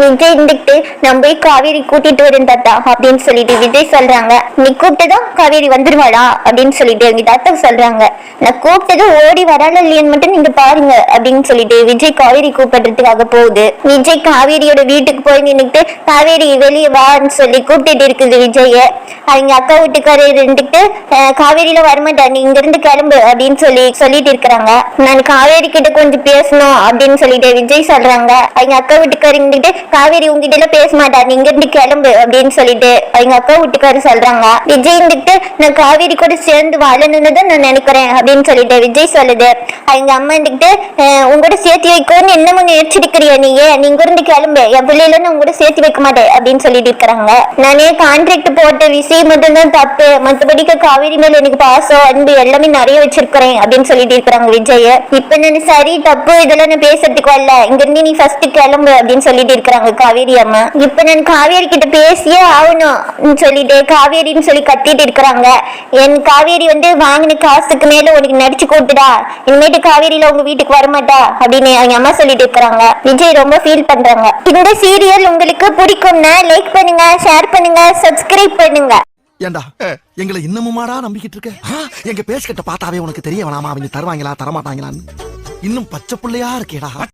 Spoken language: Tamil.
விஜய் இருந்துட்டு நான் போய் காவேரி கூட்டிட்டு வரேன் தாத்தா அப்படின்னு சொல்லிட்டு விஜய் சொல்றாங்க. நீ கூப்பிட்டதும் காவேரி வந்துருவாளா அப்படின்னு சொல்லிட்டு எங்க தாத்தா சொல்றாங்க. நான் கூப்பிட்டதும் ஓடி வரால இல்லையான்னு மட்டும் நீங்க பாருங்க அப்படின்னு சொல்லிட்டு விஜய் காவேரி கூப்பிடுறதுக்காக போகுது. விஜய் காவேரியோட வீட்டுக்கு போய் நின்றுட்டு காவேரி வெளியே வான்னு சொல்லி கூப்பிட்டுட்டு இருக்குது விஜய அவங்க அக்கா வீட்டுக்காரர் இருந்துட்டு காவேரியில வரமாட்டா நீ இங்க இருந்து கிளம்பு அப்படின்னு சொல்லி சொல்லிட்டு இருக்கிறாங்க. நான் காவேரி கிட்ட கொஞ்சம் பேசணும் அப்படின்னு சொல்லிட்டு விஜய் சொல்றாங்க. அவங்க அக்கா வீட்டுக்காரர் இருந்துட்டு காவேரி உங்ககிட்ட எல்லாம் பேச மாட்டா நீ இங்க இருந்து கிளம்பு அப்படின்னு சொல்லிட்டு அவங்க அக்கா வீட்டுக்காரர் சொல்றாங்க. விஜய் இருந்துட்டு நான் காவேரி கூட சேர்ந்து வாழணும்னு தான் நான் நினைக்கிறேன் அப்படின்னு சொல்லிட்டு விஜய் சொல்லுது. அவங்க அம்மா இருந்துட்டு உங்களோட சேர்த்து வைக்கணும்னு என்னமோ நினைச்சிருக்கிறியா நீயே? நீ இங்க இருந்து கிளம்பு என் பிள்ளையில நான் உங்களோட சேர்த்து வைக்க மாட்டேன் அப்படின்னு சொல்லிட்டு இருக்கிறாங்க. நானே கான்ட்ராக்ட் போட்ட விஷயம் மட்டும்தான் தப்பு. மற்றபடிக்கு காவேரி மேல எனக்கு பாசம் அன்பு எல்லாமே நிறைய வச்சிருக்கிறேன் அப்படின்னு சொல்லிட்டு இருக்கிறாங்க விஜய. இப்ப நான் சரி தப்பு இதெல்லாம் நான் பேசுறதுக்கு வரல. இங்க இருந்து நீ ஃபர்ஸ்ட் கிளம்பு அப்படின்னு சொல்லிட்டு இருக்கிறாங்க காவேரி அம்மா. இப்ப நான் காவேரி கிட்ட பேசியே ஆகணும் சொல்லிட்டு காவேரின்னு சொல்லி கத்திட்டு இருக்கிறாங்க. என் காவேரி வந்து வாங்கின காசுக்கு மேல உனக்கு நடிச்சு கொடுத்துடா இனிமேட்டு காவேரியில உங்க வீட்டுக்கு வரமாட்டா அப்படின்னு அவங்க அம்மா சொல்லிட்டு இருக்கிறாங்க. விஜய் ரொம்ப ஃபீல் பண்றாங்க. இந்த சீரியல் உங்களுக்கு பிடிக்கும்னா லைக் பண்ணுங்க ஷேர் பண்ணுங்க சப்ஸ்கிரைப் பண்ணுங்க. ஏண்டா? எங்களை இன்னமுமாடா நம்பிக்கிட்டு இருக்க? எங்க பேசிக்கிட்ட பார்த்தாவே உனக்கு தெரிய வேணாமா? அவங்க தருவாங்களா? தரமாட்டாங்களான்னு. இன்னும் பச்சை புள்ளையா இருக்கேடா.